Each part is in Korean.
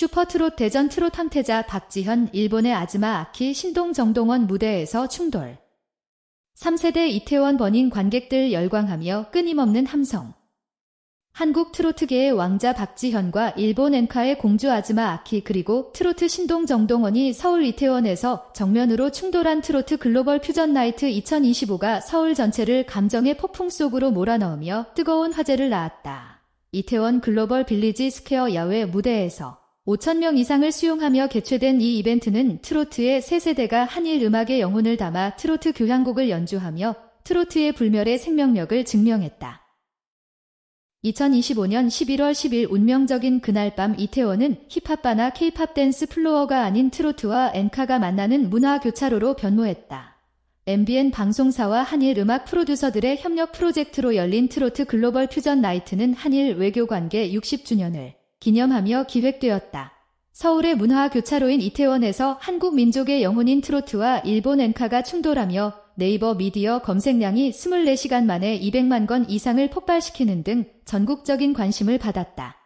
슈퍼트롯 대전 트롯 황태자 박지현 일본의 아즈마 아키 신동 정동원 무대에서 충돌. 3세대 이태원 버닝 관객들 열광하며 끊임없는 함성. 한국 트로트계의 왕자 박지현과 일본 엔카의 공주 아즈마 아키 그리고 트로트 신동 정동원이 서울 이태원에서 정면으로 충돌한 트로트 글로벌 퓨전 나이트 2025가 서울 전체를 감정의 폭풍 속으로 몰아넣으며 뜨거운 화제를 낳았다. 이태원 글로벌 빌리지 스퀘어 야외 무대에서 5천명 이상을 수용하며 개최된 이 이벤트는 트로트의 새 세대가 한일 음악의 영혼을 담아 트로트 교향곡을 연주하며 트로트의 불멸의 생명력을 증명했다. 2025년 11월 10일 운명적인 그날 밤 이태원은 힙합바나 케이팝 댄스 플로어가 아닌 트로트와 엔카가 만나는 문화 교차로로 변모했다. MBN 방송사와 한일 음악 프로듀서들의 협력 프로젝트로 열린 트로트 글로벌 퓨전 나이트는 한일 외교 관계 60주년을 기념하며 기획되었다. 서울의 문화 교차로인 이태원에서 한국 민족의 영혼인 트로트와 일본 엔카가 충돌하며 네이버 미디어 검색량이 24시간 만에 200만 건 이상을 폭발시키는 등 전국적인 관심을 받았다.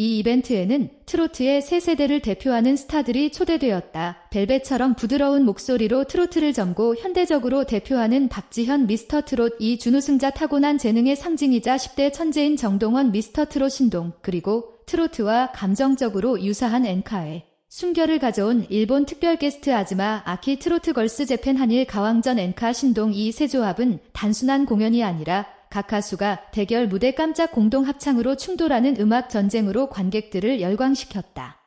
이 이벤트에는 트로트의 새 세대를 대표하는 스타들이 초대되었다. 벨벳처럼 부드러운 목소리로 트로트를 점고 현대적으로 대표하는 박지현 미스터 트롯 이 준우승자 타고난 재능의 상징이자 10대 천재인 정동원 미스터 트롯 신동 그리고 트로트와 감정적으로 유사한 엔카에 순결을 가져온 일본 특별 게스트 아즈마 아키 트로트 걸스 재팬 한일 가왕전 엔카 신동 이 세 조합은 단순한 공연이 아니라 각 가수가 대결 무대 깜짝 공동 합창으로 충돌하는 음악 전쟁으로 관객들을 열광시켰다.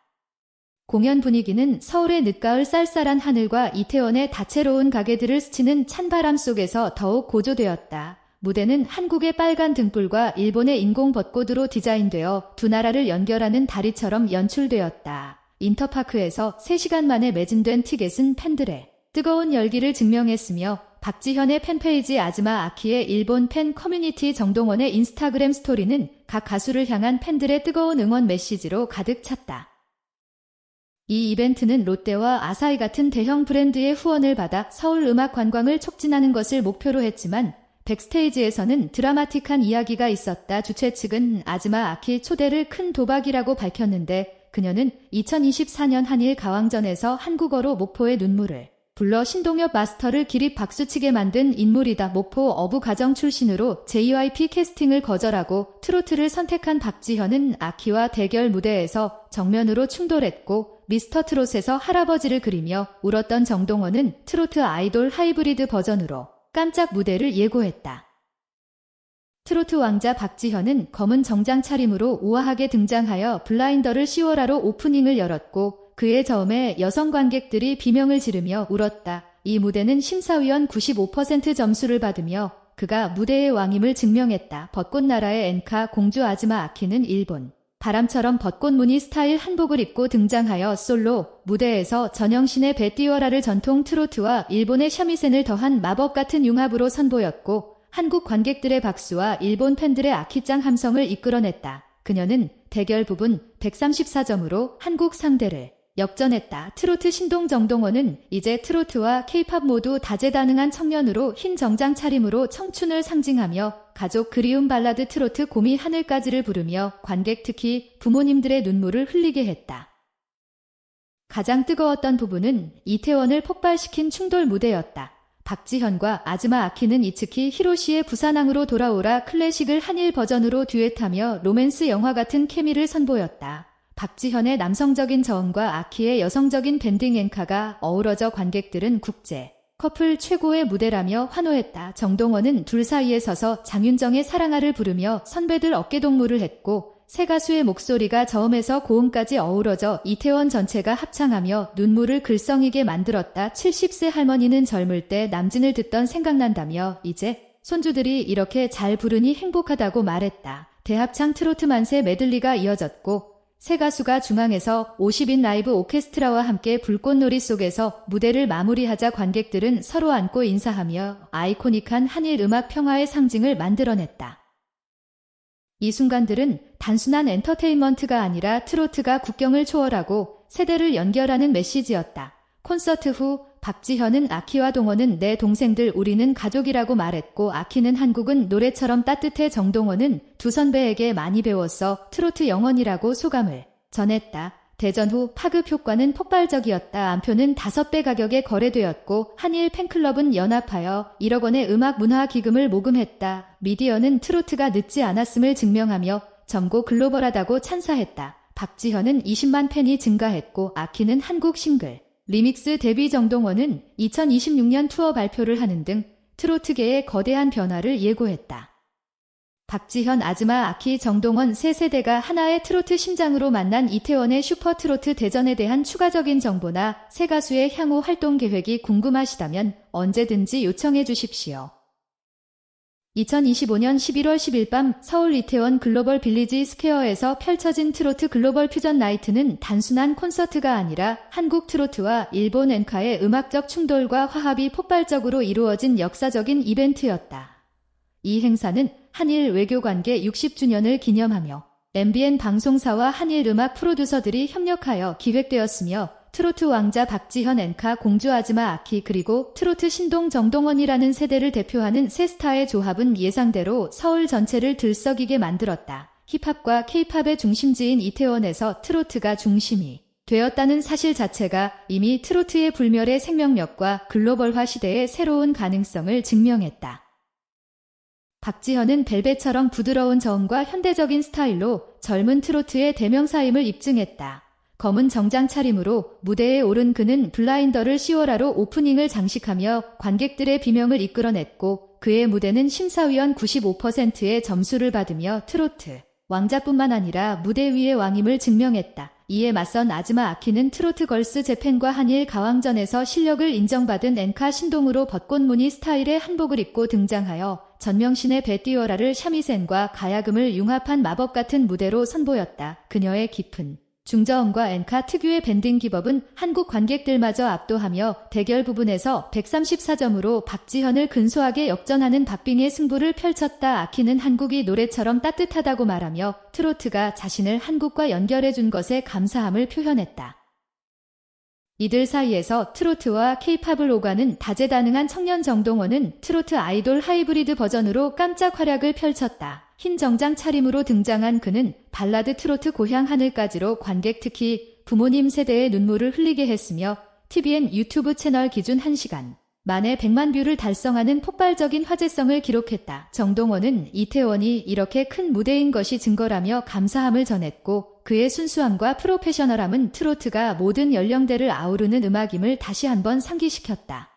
공연 분위기는 서울의 늦가을 쌀쌀한 하늘과 이태원의 다채로운 가게들을 스치는 찬바람 속에서 더욱 고조되었다. 무대는 한국의 빨간 등불과 일본의 인공 벚꽃으로 디자인되어 두 나라를 연결하는 다리처럼 연출되었다. 인터파크에서 3시간 만에 매진된 티켓은 팬들의 뜨거운 열기를 증명했으며 박지현의 팬페이지 아즈마 아키의 일본 팬 커뮤니티 정동원의 인스타그램 스토리는 각 가수를 향한 팬들의 뜨거운 응원 메시지로 가득 찼다. 이 이벤트는 롯데와 아사히 같은 대형 브랜드의 후원을 받아 서울 음악 관광을 촉진하는 것을 목표로 했지만 백스테이지에서는 드라마틱한 이야기가 있었다. 주최 측은 아즈마 아키 초대를 큰 도박이라고 밝혔는데 그녀는 2024년 한일 가왕전에서 한국어로 목포의 눈물을 불러 신동엽 마스터를 기립 박수치게 만든 인물이다. 목포 어부 가정 출신으로 JYP 캐스팅을 거절하고 트로트를 선택한 박지현은 아키와 대결 무대에서 정면으로 충돌했고 미스터 트롯에서 할아버지를 그리며 울었던 정동원은 트로트 아이돌 하이브리드 버전으로 깜짝 무대를 예고했다. 트로트 왕자 박지현은 검은 정장 차림으로 우아하게 등장하여 블라인더를 10월하로 오프닝을 열었고 그의 저음에 여성 관객들이 비명을 지르며 울었다. 이 무대는 심사위원 95% 점수를 받으며 그가 무대의 왕임을 증명했다. 벚꽃나라의 엔카 공주 아즈마 아키는 일본. 바람처럼 벚꽃 무늬 스타일 한복을 입고 등장하여 솔로 무대에서 전영신의 베띠워라를 전통 트로트와 일본의 샤미센을 더한 마법 같은 융합으로 선보였고 한국 관객들의 박수와 일본 팬들의 아키짱 함성을 이끌어냈다. 그녀는 대결 부분 134점으로 한국 상대를 역전했다. 트로트 신동 정동원은 이제 트로트와 케이팝 모두 다재다능한 청년으로 흰 정장 차림으로 청춘을 상징하며 가족 그리움 발라드 트로트 고미 하늘까지를 부르며 관객 특히 부모님들의 눈물을 흘리게 했다. 가장 뜨거웠던 부분은 이태원을 폭발시킨 충돌 무대였다. 박지현과 아즈마 아키는 이츠키 히로시의 부산항으로 돌아오라 클래식을 한일 버전으로 듀엣하며 로맨스 영화 같은 케미를 선보였다. 박지현의 남성적인 저음과 아키의 여성적인 밴딩 앵카가 어우러져 관객들은 국제 커플 최고의 무대라며 환호했다. 정동원은 둘 사이에 서서 장윤정의 사랑아를 부르며 선배들 어깨동무를 했고 새 가수의 목소리가 저음에서 고음까지 어우러져 이태원 전체가 합창하며 눈물을 글썽이게 만들었다. 70세 할머니는 젊을 때 남진을 듣던 생각난다며 이제 손주들이 이렇게 잘 부르니 행복하다고 말했다. 대합창 트로트 만세 메들리가 이어졌고 새 가수가 중앙에서 50인 라이브 오케스트라와 함께 불꽃놀이 속에서 무대를 마무리하자 관객들은 서로 안고 인사하며 아이코닉한 한일 음악 평화의 상징을 만들어냈다. 이 순간들은 단순한 엔터테인먼트가 아니라 트로트가 국경을 초월하고 세대를 연결하는 메시지였다. 콘서트 후 박지현은 아키와 동원은 내 동생들 우리는 가족이라고 말했고 아키는 한국은 노래처럼 따뜻해 정동원은 두 선배에게 많이 배웠어 트로트 영원이라고 소감을 전했다. 대전 후 파급 효과는 폭발적이었다. 안표는 5배 가격에 거래되었고 한일 팬클럽은 연합하여 1억 원의 음악 문화 기금을 모금했다. 미디어는 트로트가 늦지 않았음을 증명하며 점고 글로벌하다고 찬사했다. 박지현은 20만 팬이 증가했고 아키는 한국 싱글 리믹스 데뷔 정동원은 2026년 투어 발표를 하는 등 트로트계의 거대한 변화를 예고했다. 박지현, 아즈마, 아키, 정동원 세 세대가 하나의 트로트 심장으로 만난 이태원의 슈퍼 트로트 대전에 대한 추가적인 정보나 세 가수의 향후 활동 계획이 궁금하시다면 언제든지 요청해 주십시오. 2025년 11월 10일 밤 서울 이태원 글로벌 빌리지 스퀘어에서 펼쳐진 트로트 글로벌 퓨전 나이트는 단순한 콘서트가 아니라 한국 트로트와 일본 엔카의 음악적 충돌과 화합이 폭발적으로 이루어진 역사적인 이벤트였다. 이 행사는 한일 외교 관계 60주년을 기념하며 MBN 방송사와 한일 음악 프로듀서들이 협력하여 기획되었으며 트로트 왕자 박지현 엔카 공주 아즈마 아키 그리고 트로트 신동 정동원이라는 세대를 대표하는 세 스타의 조합은 예상대로 서울 전체를 들썩이게 만들었다. 힙합과 케이팝의 중심지인 이태원에서 트로트가 중심이 되었다는 사실 자체가 이미 트로트의 불멸의 생명력과 글로벌화 시대의 새로운 가능성을 증명했다. 박지현은 벨벳처럼 부드러운 저음과 현대적인 스타일로 젊은 트로트의 대명사임을 입증했다. 검은 정장 차림으로 무대에 오른 그는 블라인더를 씌워라로 오프닝을 장식하며 관객들의 비명을 이끌어냈고 그의 무대는 심사위원 95%의 점수를 받으며 트로트 왕자뿐만 아니라 무대 위의 왕임을 증명했다. 이에 맞선 아즈마 아키는 트로트 걸스 재팬과 한일 가왕전에서 실력을 인정받은 엔카 신동으로 벚꽃무늬 스타일의 한복을 입고 등장하여 전명신의 베띠오라를 샤미센과 가야금을 융합한 마법 같은 무대로 선보였다. 그녀의 깊은 중저음과 엔카 특유의 밴딩 기법은 한국 관객들마저 압도하며 대결 부분에서 134점으로 박지현을 근소하게 역전하는 박빙의 승부를 펼쳤다. 아키는 한국이 노래처럼 따뜻하다고 말하며 트로트가 자신을 한국과 연결해 준 것에 감사함을 표현했다. 이들 사이에서 트로트와 케이팝을 오가는 다재다능한 청년 정동원은 트로트 아이돌 하이브리드 버전으로 깜짝 활약을 펼쳤다. 흰 정장 차림으로 등장한 그는 발라드 트로트 고향 하늘까지로 관객 특히 부모님 세대의 눈물을 흘리게 했으며 TVN 유튜브 채널 기준 1시간 만에 100만 뷰를 달성하는 폭발적인 화제성을 기록했다. 정동원은 이태원이 이렇게 큰 무대인 것이 증거라며 감사함을 전했고 그의 순수함과 프로페셔널함은 트로트가 모든 연령대를 아우르는 음악임을 다시 한번 상기시켰다.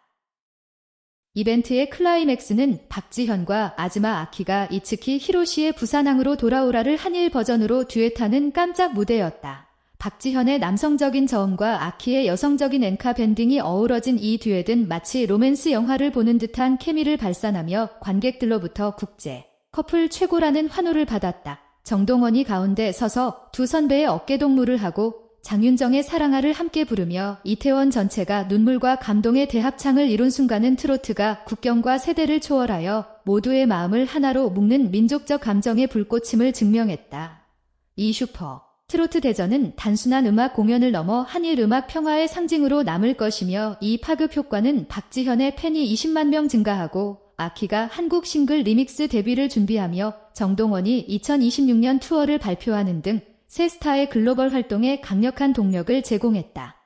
이벤트의 클라이맥스는 박지현과 아즈마 아키가 이츠키 히로시의 부산항으로 돌아오라를 한일 버전으로 듀엣하는 깜짝 무대였다. 박지현의 남성적인 저음과 아키의 여성적인 엔카 밴딩이 어우러진 이 듀엣은 마치 로맨스 영화를 보는 듯한 케미를 발산하며 관객들로부터 국제 커플 최고라는 환호를 받았다. 정동원이 가운데 서서 두 선배의 어깨 동무를 하고 장윤정의 사랑아를 함께 부르며 이태원 전체가 눈물과 감동의 대합창을 이룬 순간은 트로트가 국경과 세대를 초월하여 모두의 마음을 하나로 묶는 민족적 감정의 불꽃임을 증명했다. 이 슈퍼 트로트 대전은 단순한 음악 공연을 넘어 한일 음악 평화의 상징으로 남을 것이며 이 파급 효과는 박지현의 팬이 20만 명 증가하고 아키가 한국 싱글 리믹스 데뷔를 준비하며 정동원이 2026년 투어를 발표하는 등새 스타의 글로벌 활동에 강력한 동력을 제공했다.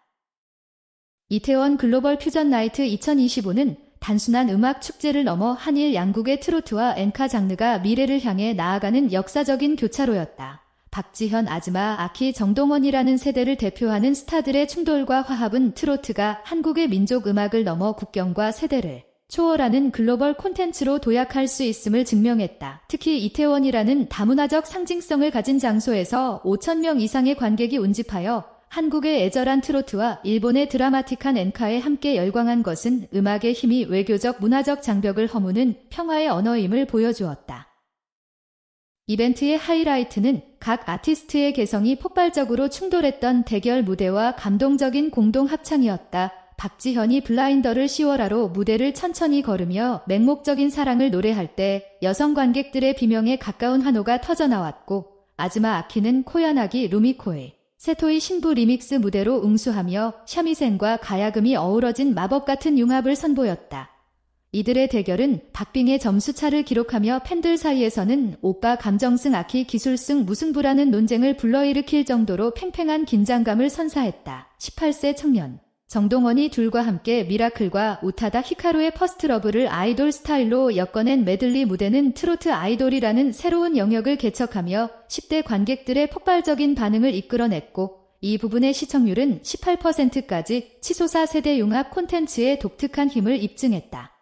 이태원 글로벌 퓨전 나이트 2025는 단순한 음악 축제를 넘어 한일 양국의 트로트와 엔카 장르가 미래를 향해 나아가는 역사적인 교차로였다. 박지현, 아즈마, 아키, 정동원이라는 세대를 대표하는 스타들의 충돌과 화합은 트로트가 한국의 민족 음악을 넘어 국경과 세대를 초월하는 글로벌 콘텐츠로 도약할 수 있음을 증명했다. 특히 이태원이라는 다문화적 상징성을 가진 장소에서 5천명 이상의 관객이 운집하여 한국의 애절한 트로트와 일본의 드라마틱한 엔카에 함께 열광한 것은 음악의 힘이 외교적 문화적 장벽을 허무는 평화의 언어임을 보여주었다. 이벤트의 하이라이트는 각 아티스트의 개성이 폭발적으로 충돌했던 대결 무대와 감동적인 공동 합창이었다. 박지현이 블라인더를 씌워라로 무대를 천천히 걸으며 맹목적인 사랑을 노래할 때 여성 관객들의 비명에 가까운 환호가 터져나왔고 아즈마 아키는 코야나기 루미코의 세토이 신부 리믹스 무대로 응수하며 샤미센과 가야금이 어우러진 마법 같은 융합을 선보였다. 이들의 대결은 박빙의 점수차를 기록하며 팬들 사이에서는 오빠 감정승 아키 기술승 무승부라는 논쟁을 불러일으킬 정도로 팽팽한 긴장감을 선사했다. 18세 청년. 정동원이 둘과 함께 미라클과 우타다 히카루의 퍼스트러브를 아이돌 스타일로 엮어낸 메들리 무대는 트로트 아이돌이라는 새로운 영역을 개척하며 10대 관객들의 폭발적인 반응을 이끌어냈고 이 부분의 시청률은 18%까지 치솟아 세대 융합 콘텐츠의 독특한 힘을 입증했다.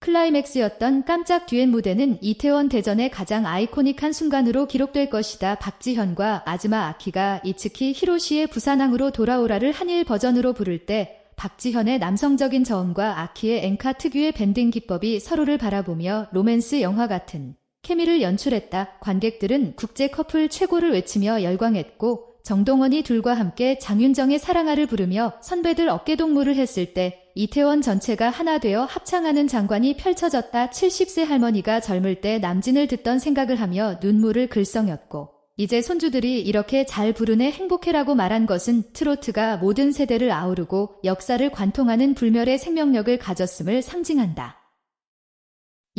클라이맥스였던 깜짝 듀엣 무대는 이태원 대전의 가장 아이코닉한 순간으로 기록될 것이다. 박지현과 아즈마 아키가 이츠키 히로시의 부산항으로 돌아오라를 한일 버전으로 부를 때 박지현의 남성적인 저음과 아키의 엔카 특유의 밴딩 기법이 서로를 바라보며 로맨스 영화 같은 케미를 연출했다. 관객들은 국제 커플 최고를 외치며 열광했고 정동원이 둘과 함께 장윤정의 사랑아를 부르며 선배들 어깨동무를 했을 때 이태원 전체가 하나 되어 합창하는 장관이 펼쳐졌다. 70세 할머니가 젊을 때 남진을 듣던 생각을 하며 눈물을 글썽였고 이제 손주들이 이렇게 잘 부르네 행복해라고 말한 것은 트로트가 모든 세대를 아우르고 역사를 관통하는 불멸의 생명력을 가졌음을 상징한다.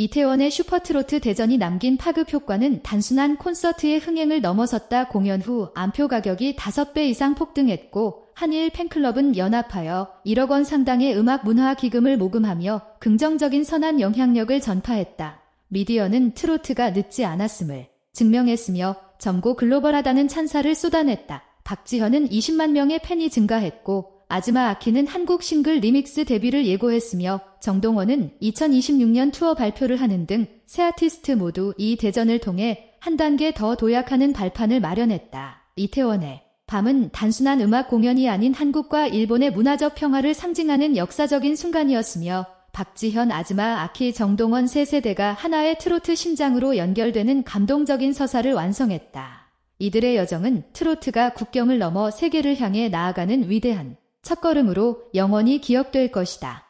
이태원의 슈퍼트로트 대전이 남긴 파급 효과는 단순한 콘서트의 흥행을 넘어섰다. 공연 후 안표 가격이 5배 이상 폭등했고 한일 팬클럽은 연합하여 1억 원 상당의 음악 문화 기금을 모금하며 긍정적인 선한 영향력을 전파했다. 미디어는 트로트가 늦지 않았음을 증명했으며 점고 글로벌하다는 찬사를 쏟아냈다. 박지현은 20만 명의 팬이 증가했고 아즈마 아키는 한국 싱글 리믹스 데뷔를 예고했으며 정동원은 2026년 투어 발표를 하는 등 새 아티스트 모두 이 대전을 통해 한 단계 더 도약하는 발판을 마련했다. 이태원의 밤은 단순한 음악 공연이 아닌 한국과 일본의 문화적 평화를 상징하는 역사적인 순간이었으며 박지현 아즈마 아키 정동원 세 세대가 하나의 트로트 심장으로 연결되는 감동적인 서사를 완성했다. 이들의 여정은 트로트가 국경을 넘어 세계를 향해 나아가는 위대한 첫걸음으로 영원히 기억될 것이다.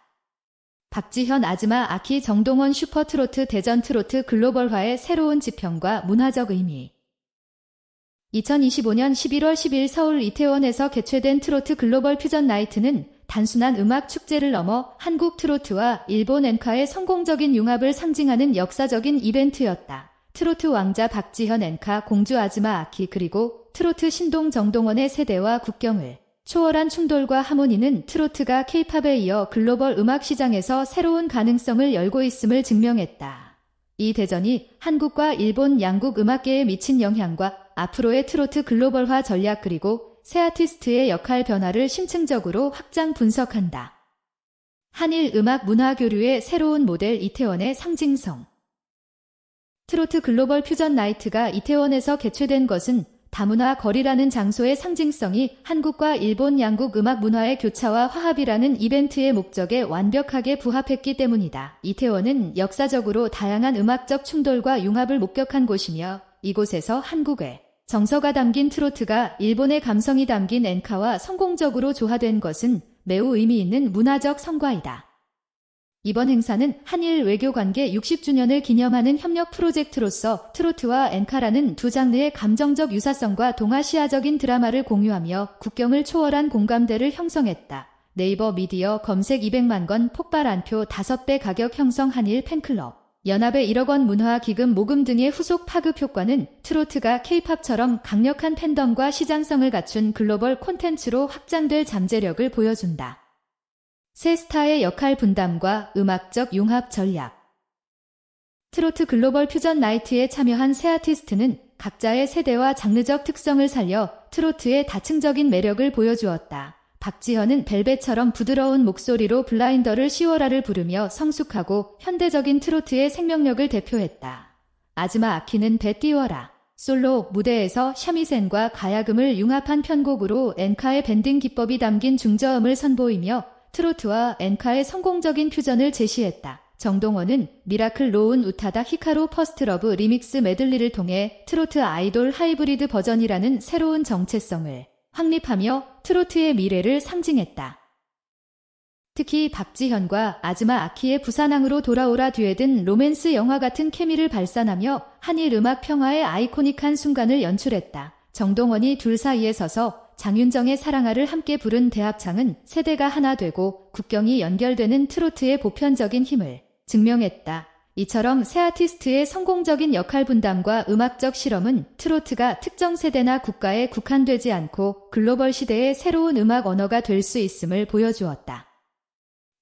박지현 아즈마 아키 정동원 슈퍼트로트 대전 트로트 글로벌화의 새로운 지평과 문화적 의미 2025년 11월 10일 서울 이태원에서 개최된 트로트 글로벌 퓨전 나이트는 단순한 음악 축제를 넘어 한국 트로트와 일본 엔카의 성공적인 융합을 상징하는 역사적인 이벤트였다. 트로트 왕자 박지현 엔카 공주 아즈마 아키 그리고 트로트 신동 정동원의 세대와 국경을 초월한 충돌과 하모니는 트로트가 케이팝에 이어 글로벌 음악 시장에서 새로운 가능성을 열고 있음을 증명했다. 이 대전이 한국과 일본 양국 음악계에 미친 영향과 앞으로의 트로트 글로벌화 전략 그리고 새 아티스트의 역할 변화를 심층적으로 확장 분석한다. 한일 음악 문화 교류의 새로운 모델 이태원의 상징성 트로트 글로벌 퓨전 나이트가 이태원에서 개최된 것은 다문화 거리라는 장소의 상징성이 한국과 일본 양국 음악 문화의 교차와 화합이라는 이벤트의 목적에 완벽하게 부합했기 때문이다. 이태원은 역사적으로 다양한 음악적 충돌과 융합을 목격한 곳이며 이곳에서 한국의 정서가 담긴 트로트가 일본의 감성이 담긴 엔카와 성공적으로 조화된 것은 매우 의미 있는 문화적 성과이다. 이번 행사는 한일 외교관계 60주년을 기념하는 협력 프로젝트로서 트로트와 엔카라는 두 장르의 감정적 유사성과 동아시아적인 드라마를 공유하며 국경을 초월한 공감대를 형성했다. 네이버 미디어 검색 200만 건 폭발 안표 5배 가격 형성 한일 팬클럽. 연합의 1억 원 문화 기금 모금 등의 후속 파급 효과는 트로트가 케이팝처럼 강력한 팬덤과 시장성을 갖춘 글로벌 콘텐츠로 확장될 잠재력을 보여준다. 새 스타의 역할 분담과 음악적 융합 전략. 트로트 글로벌 퓨전 나이트에 참여한 새 아티스트는 각자의 세대와 장르적 특성을 살려 트로트의 다층적인 매력을 보여주었다. 박지현은 벨벳처럼 부드러운 목소리로 블라인더를 10월화를 부르며 성숙하고 현대적인 트로트의 생명력을 대표했다. 아즈마 아키는 배 띄워라. 솔로 무대에서 샤미센과 가야금을 융합한 편곡으로 엔카의 밴딩 기법이 담긴 중저음을 선보이며 트로트와 엔카의 성공적인 퓨전을 제시했다. 정동원은 미라클 로운 우타다 히카루 퍼스트 러브 리믹스 메들리를 통해 트로트 아이돌 하이브리드 버전이라는 새로운 정체성을 확립하며 트로트의 미래를 상징했다. 특히 박지현과 아즈마 아키의 부산항으로 돌아오라 뒤에든 로맨스 영화 같은 케미를 발산하며 한일 음악 평화의 아이코닉한 순간을 연출했다. 정동원이 둘 사이에 서서 장윤정의 사랑아를 함께 부른 대합창은 세대가 하나 되고 국경이 연결되는 트로트의 보편적인 힘을 증명했다. 이처럼 새 아티스트의 성공적인 역할 분담과 음악적 실험은 트로트가 특정 세대나 국가에 국한되지 않고 글로벌 시대의 새로운 음악 언어가 될 수 있음을 보여주었다.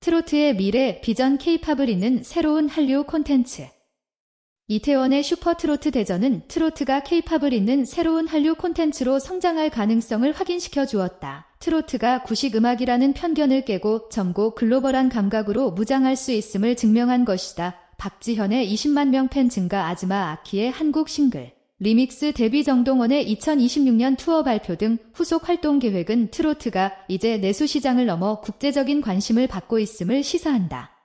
트로트의 미래 비전 케이팝을 잇는 새로운 한류 콘텐츠 이태원의 슈퍼트로트 대전은 트로트가 케이팝을 잇는 새로운 한류 콘텐츠로 성장할 가능성을 확인시켜 주었다. 트로트가 구식 음악이라는 편견을 깨고 젊고 글로벌한 감각으로 무장할 수 있음을 증명한 것이다. 박지현의 20만 명 팬 증가 아즈마 아키의 한국 싱글 리믹스 데뷔 정동원의 2026년 투어 발표 등 후속 활동 계획은 트로트가 이제 내수 시장을 넘어 국제적인 관심을 받고 있음을 시사한다.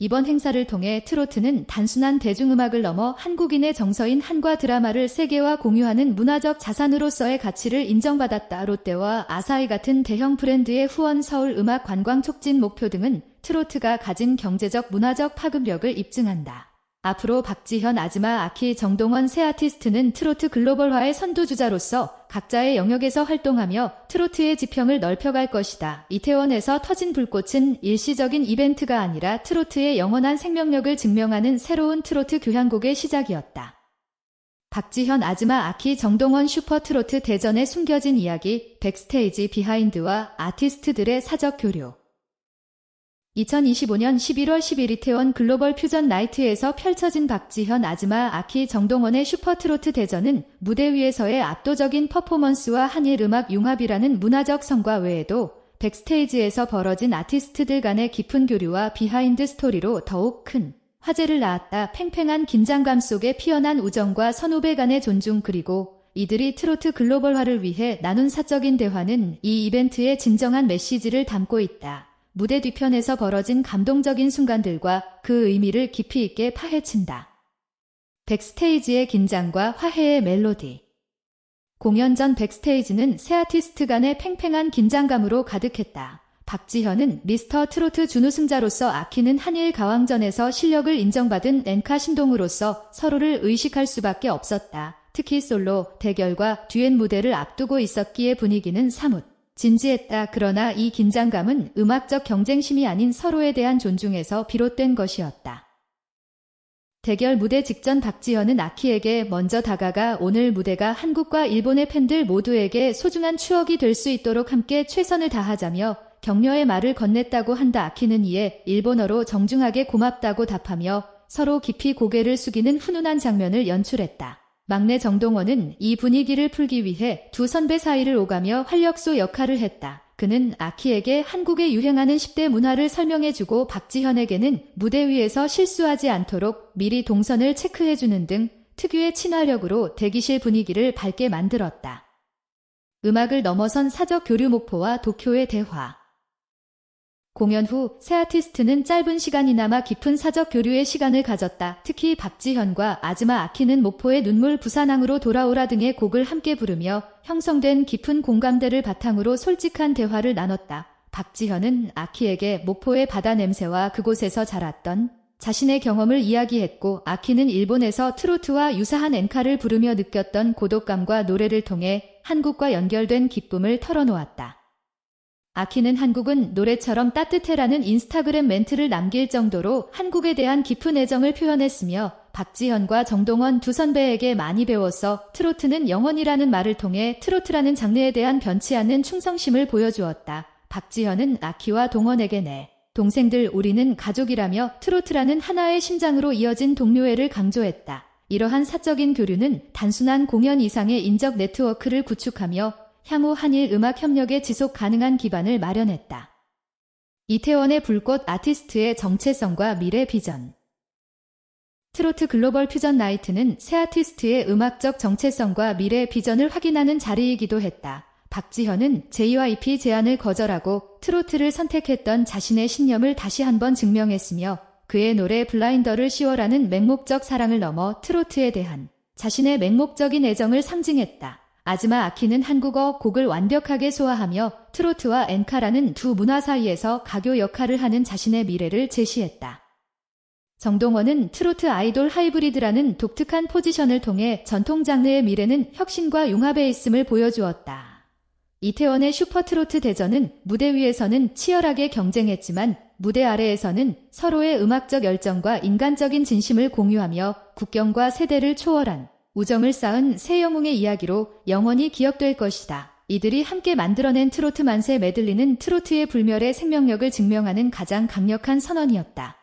이번 행사를 통해 트로트는 단순한 대중음악을 넘어 한국인의 정서인 한과 드라마를 세계와 공유하는 문화적 자산으로서의 가치를 인정받았다. 롯데와 아사히 같은 대형 브랜드의 후원 서울 음악 관광 촉진 목표 등은 트로트가 가진 경제적 문화적 파급력을 입증한다. 앞으로 박지현, 아즈마, 아키, 정동원 세 아티스트는 트로트 글로벌화의 선두주자로서 각자의 영역에서 활동하며 트로트의 지평을 넓혀갈 것이다. 이태원에서 터진 불꽃은 일시적인 이벤트가 아니라 트로트의 영원한 생명력을 증명하는 새로운 트로트 교향곡의 시작이었다. 박지현, 아즈마, 아키, 정동원 슈퍼트로트 대전에 숨겨진 이야기, 백스테이지 비하인드와 아티스트들의 사적 교류 2025년 11월 10일 이태원 글로벌 퓨전 나이트에서 펼쳐진 박지현, 아즈마, 아키, 정동원의 슈퍼트로트 대전은 무대 위에서의 압도적인 퍼포먼스와 한일 음악 융합이라는 문화적 성과 외에도 백스테이지에서 벌어진 아티스트들 간의 깊은 교류와 비하인드 스토리로 더욱 큰 화제를 낳았다. 팽팽한 긴장감 속에 피어난 우정과 선후배 간의 존중 그리고 이들이 트로트 글로벌화를 위해 나눈 사적인 대화는 이 이벤트의 진정한 메시지를 담고 있다. 무대 뒤편에서 벌어진 감동적인 순간들과 그 의미를 깊이 있게 파헤친다. 백스테이지의 긴장과 화해의 멜로디. 공연 전 백스테이지는 새 아티스트 간의 팽팽한 긴장감으로 가득했다. 박지현은 미스터 트로트 준우승자로서 아키는 한일 가왕전에서 실력을 인정받은 앵카 신동으로서 서로를 의식할 수밖에 없었다. 특히 솔로, 대결과 듀엣 무대를 앞두고 있었기에 분위기는 사뭇 진지했다. 그러나 이 긴장감은 음악적 경쟁심이 아닌 서로에 대한 존중에서 비롯된 것이었다. 대결 무대 직전 박지현은 아키에게 먼저 다가가 오늘 무대가 한국과 일본의 팬들 모두에게 소중한 추억이 될 수 있도록 함께 최선을 다하자며 격려의 말을 건넸다고 한다. 아키는 이에 일본어로 정중하게 고맙다고 답하며 서로 깊이 고개를 숙이는 훈훈한 장면을 연출했다. 막내 정동원은 이 분위기를 풀기 위해 두 선배 사이를 오가며 활력소 역할을 했다. 그는 아키에게 한국에 유행하는 10대 문화를 설명해주고 박지현에게는 무대 위에서 실수하지 않도록 미리 동선을 체크해주는 등 특유의 친화력으로 대기실 분위기를 밝게 만들었다. 음악을 넘어선 사적 교류 목포와 도쿄의 대화. 공연 후 새 아티스트는 짧은 시간이나마 깊은 사적 교류의 시간을 가졌다. 특히 박지현과 아즈마 아키는 목포의 눈물 부산항으로 돌아오라 등의 곡을 함께 부르며 형성된 깊은 공감대를 바탕으로 솔직한 대화를 나눴다. 박지현은 아키에게 목포의 바다 냄새와 그곳에서 자랐던 자신의 경험을 이야기했고 아키는 일본에서 트로트와 유사한 엔카를 부르며 느꼈던 고독감과 노래를 통해 한국과 연결된 기쁨을 털어놓았다. 아키는 한국은 노래처럼 따뜻해라는 인스타그램 멘트를 남길 정도로 한국에 대한 깊은 애정을 표현했으며 박지현과 정동원 두 선배에게 많이 배워서 트로트는 영원이라는 말을 통해 트로트라는 장르에 대한 변치 않는 충성심을 보여주었다. 박지현은 아키와 동원에게 내 동생들 우리는 가족이라며 트로트라는 하나의 심장으로 이어진 동료애를 강조했다. 이러한 사적인 교류는 단순한 공연 이상의 인적 네트워크를 구축하며 향후 한일 음악 협력의 지속 가능한 기반을 마련했다. 이태원의 불꽃 아티스트의 정체성과 미래 비전 트로트 글로벌 퓨전 나이트는 새 아티스트의 음악적 정체성과 미래 비전을 확인하는 자리이기도 했다. 박지현은 JYP 제안을 거절하고 트로트를 선택했던 자신의 신념을 다시 한번 증명했으며 그의 노래 블라인더를 씌워라는 맹목적 사랑을 넘어 트로트에 대한 자신의 맹목적인 애정을 상징했다. 아즈마 아키는 한국어 곡을 완벽하게 소화하며 트로트와 엔카라는 두 문화 사이에서 가교 역할을 하는 자신의 미래를 제시했다. 정동원은 트로트 아이돌 하이브리드라는 독특한 포지션을 통해 전통 장르의 미래는 혁신과 융합에 있음을 보여주었다. 이태원의 슈퍼트로트 대전은 무대 위에서는 치열하게 경쟁했지만 무대 아래에서는 서로의 음악적 열정과 인간적인 진심을 공유하며 국경과 세대를 초월한 우정을 쌓은 새 영웅의 이야기로 영원히 기억될 것이다. 이들이 함께 만들어낸 트로트 만세 메들리는 트로트의 불멸의 생명력을 증명하는 가장 강력한 선언이었다.